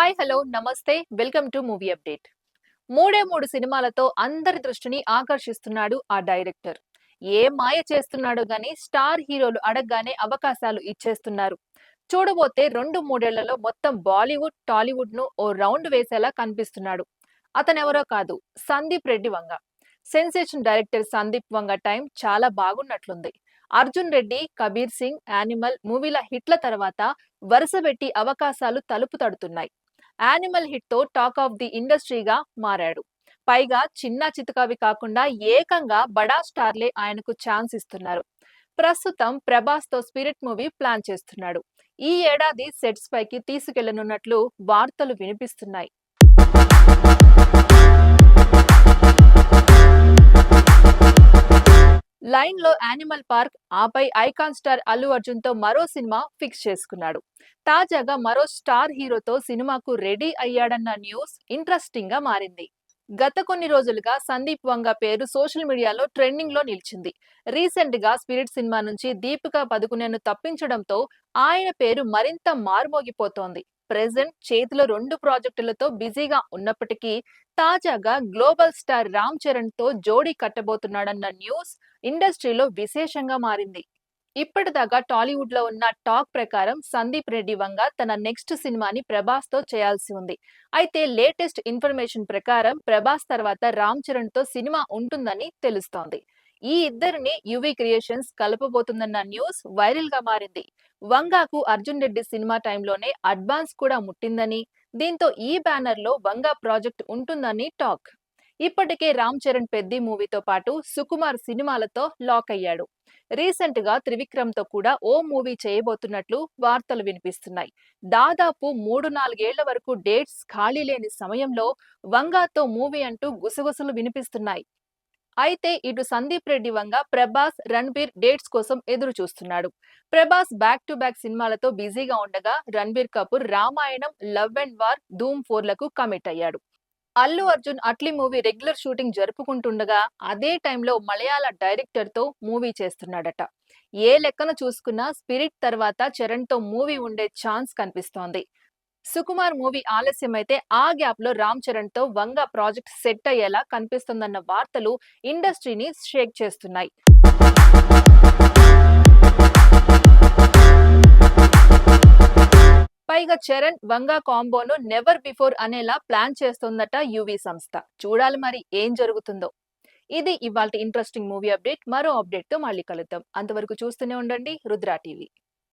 Hi hello నమస్తే welcome to movie update. మూడే మూడు సినిమాలతో అందరి దృష్టిని ఆకర్షిస్తున్నాడు ఆ డైరెక్టర్. ఏ మాయ చేస్తున్నాడో గాని స్టార్ హీరోలు అడగగానే అవకాశాలు ఇచ్చేస్తున్నారు. చూడబోతే రెండు మూడేళ్ళలో మొత్తం బాలీవుడ్ టాలీవుడ్ను ఓ రౌండ్ వేసేలా కనిపిస్తున్నాడు. అతనెవరో కాదు Sandeep Reddy Vanga. Sensation director Sandeep Vanga time చాలా బాగున్నట్లుంది. అర్జున్ రెడ్డి కబీర్ సింగ్ యానిమల్ మూవీల హిట్ల తర్వాత వరుసబెట్టి అవకాశాలు తలుపు తడుతున్నాయి. యానిమల్ హిట్తో టాక్ ఆఫ్ ది ఇండస్ట్రీగా మారాడు. పైగా చిన్న చితకావి కాకుండా ఏకంగా బడా స్టార్లే ఆయనకు ఛాన్స్ ఇస్తున్నారు. ప్రస్తుతం ప్రభాస్తో స్పిరిట్ మూవీ ప్లాన్ చేస్తున్నాడు. ఈ ఏడాది సెట్స్ పైకి తీసుకెళ్ళనున్నట్లు వార్తలు వినిపిస్తున్నాయి. లైన్లో యానిమల్ పార్క్ ఆపై ఐకాన్ స్టార్ అల్లు అర్జున్తో మరో సినిమా ఫిక్స్ చేసుకున్నాడు. తాజాగా మరో స్టార్ హీరోతో సినిమాకు రెడీ అయ్యాడన్న న్యూస్ ఇంట్రెస్టింగ్గా మారింది. గత కొన్ని రోజులుగా సందీప్ వంగ పేరు సోషల్ మీడియాలో ట్రెండింగ్లో నిలిచింది. రీసెంట్గా స్పిరిట్ సినిమా నుంచి దీపికా పదుకునేను తప్పించడంతో ఆయన పేరు మరింత మారుమోగిపోతోంది. ప్రెజెంట్ చేతిలో రెండు ప్రాజెక్టులతో బిజీగా ఉన్నప్పటికీ తాజాగా గ్లోబల్ స్టార్ రామ్ చరణ్తో జోడీ కట్టబోతున్నాడన్న న్యూస్ ఇండస్ట్రీలో విశేషంగా మారింది. ఇప్పటిదాకా టాలీవుడ్లో ఉన్న టాక్ ప్రకారం సందీప్ రెడ్డి వంగ తన నెక్స్ట్ సినిమాని ప్రభాస్తో చేయాల్సి ఉంది. అయితే లేటెస్ట్ ఇన్ఫర్మేషన్ ప్రకారం ప్రభాస్ తర్వాత రామ్ చరణ్తో సినిమా ఉంటుందని తెలుస్తోంది. ఈ ఇద్దరిని యువి క్రియేషన్స్ కలపబోతుందన్న న్యూస్ వైరల్గా మారింది. వంగాకు అర్జున్ రెడ్డి సినిమా టైంలోనే అడ్వాన్స్ కూడా ముట్టిందని దీంతో ఈ బ్యానర్లో వంగా ప్రాజెక్ట్ ఉంటుందని టాక్. ఇప్పటికే రామ్ చరణ్ పెద్ది మూవీతో పాటు సుకుమార్ సినిమాలతో లాక్ అయ్యాడు. రీసెంట్గా త్రివిక్రమ్తో కూడా ఓ మూవీ చేయబోతున్నట్లు వార్తలు వినిపిస్తున్నాయి. దాదాపు మూడు నాలుగేళ్ళ వరకు డేట్స్ ఖాళీ లేని సమయంలో వంగాతో మూవీ అంటూ గుసగుసలు వినిపిస్తున్నాయి. అయితే ఇటు సందీప్ రెడ్డి వంగ ప్రభాస్ రణ్బీర్ డేట్స్ కోసం ఎదురు చూస్తున్నాడు ప్రభాస్ బ్యాక్ టు బ్యాక్ సినిమాలతో బిజీగా ఉండగా Ranbir Kapoor Ramayanam love and war Dhoom ఫోర్లకు commit అయ్యాడు. Allu Arjun Atlee movie regular shooting జరుపుకుంటుండగా అదే టైంలో మలయాళ డైరెక్టర్తో మూవీ చేస్తున్నాడట. ఏ లెక్కన చూసుకున్నా స్పిరిట్ తర్వాత చరణ్తో మూవీ ఉండే ఛాన్స్ కనిపిస్తోంది. సుకుమార్ మూవీ ఆలస్యమైతే ఆ గ్యాప్లో రామ్ చరణ్తో వంగ ప్రాజెక్ట్ సెట్ అయ్యేలా కనిపిస్తుందన్న వార్తలు ఇండస్ట్రీని షేక్ చేస్తున్నాయి. చరణ్ వంగ కాంబోను నెవర్ బిఫోర్ అనేలా ప్లాన్ చేస్తోందట యువి సంస్థ. చూడాలి మరి ఏం జరుగుతుందో. ఇది ఇవాళ ఇంట్రెస్టింగ్ మూవీ అప్డేట్ మరో అప్డేట్తో మళ్ళీ కలుద్దాం. అంతవరకు చూస్తూనే ఉండండి రుద్రా టీవీ.